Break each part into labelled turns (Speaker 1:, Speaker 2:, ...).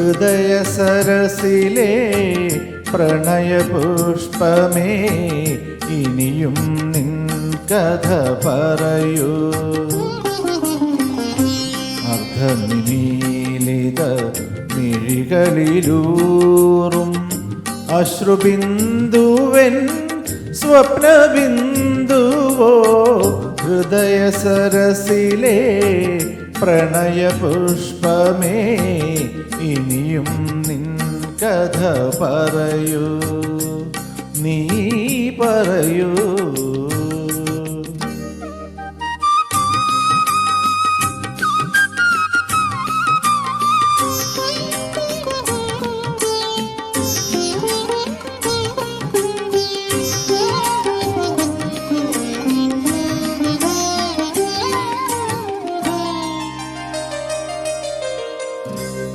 Speaker 1: ഹൃദയ സരസിലെ പ്രണയപുഷ്പമേ ഇനിയും നിൻ കഥ പറയൂ. അർദ്ധനിമീലിത മിഴികളിലൂറും അശ്രുബിന്ദുവൻ സ്വപ്നബിന്ദുവോ ഹൃദയ സരസിലെ പ്രണയ പുഷ്പമേ ഇനിയും നിൻ കഥ പറയൂ. നീ പറയൂ.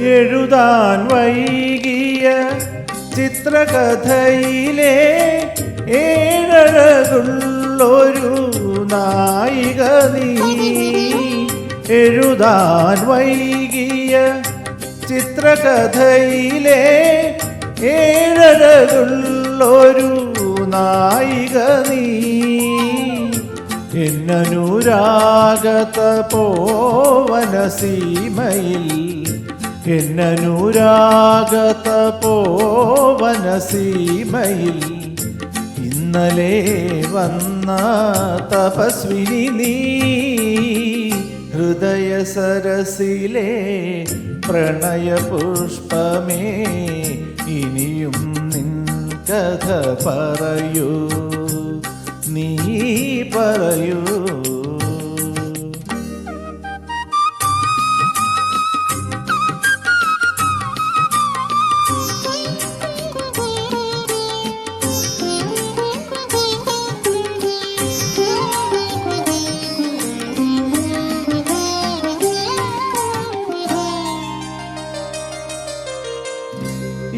Speaker 1: എഴുതാൻ വൈകിയ ചിത്രകഥയിലെ ഏഴകുള്ളൊരു നായിക നീ. എഴുതാൻ വൈകിയ ചിത്രകഥയിലെ ഏഴകുള്ളൊരു നായിക നീ. എന്നനുരാഗത പോവന സീമയിൽ എന്നനുരാഗത പോവന സീമയിൽ ഇന്നലെ വന്ന തപസ്വിനി നീ ഹൃദയ സരസിലെ പ്രണയ പുഷ്പമേ ഇനിയും നിൻ കഥ പറയൂ. നീ പറയൂ.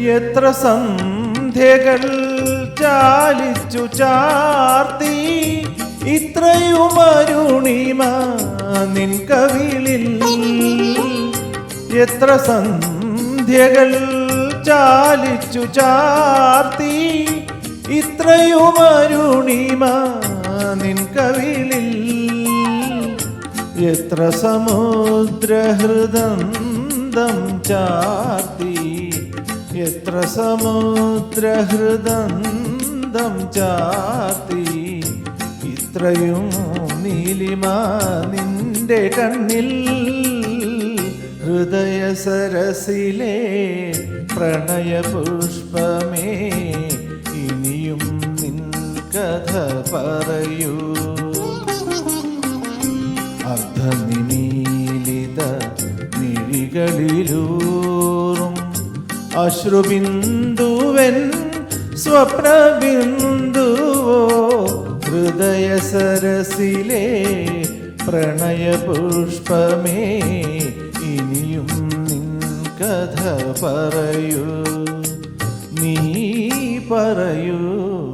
Speaker 1: എത്ര സന്ധ്യകൾ ചാലിച്ചു ചാർത്തി ഇത്രയും അരുണിമ നിൻ കവിളിൽ. എത്ര സന്ധ്യകൾ ചാലിച്ചു ചാർത്തി ഇത്രയും അരുണിമ നിൻ കവിളിൽ. എത്ര സമുദ്രഹൃദന്തം ചാർത്തി. എത്ര സമുദ്രഹൃദന്തം ചാത്തി ഇത്രയും നീലിമ നിന്റെ കണ്ണിൽ ഹൃദയ സരസിലെ പ്രണയ പുഷ്പമേ ഇനിയും നിൻ കഥ പറയൂ. അർദ്ധനിമീലിത മിഴികളിലൂറും അശ്രുബിന്ദുവൻ സ്വപ്നബിന്ദുവോ ഹൃദയ സരസിലെ പ്രണയ പുഷ്പമേ ഇനിയും നിൻ കഥ പറയൂ. നീ പറയൂ.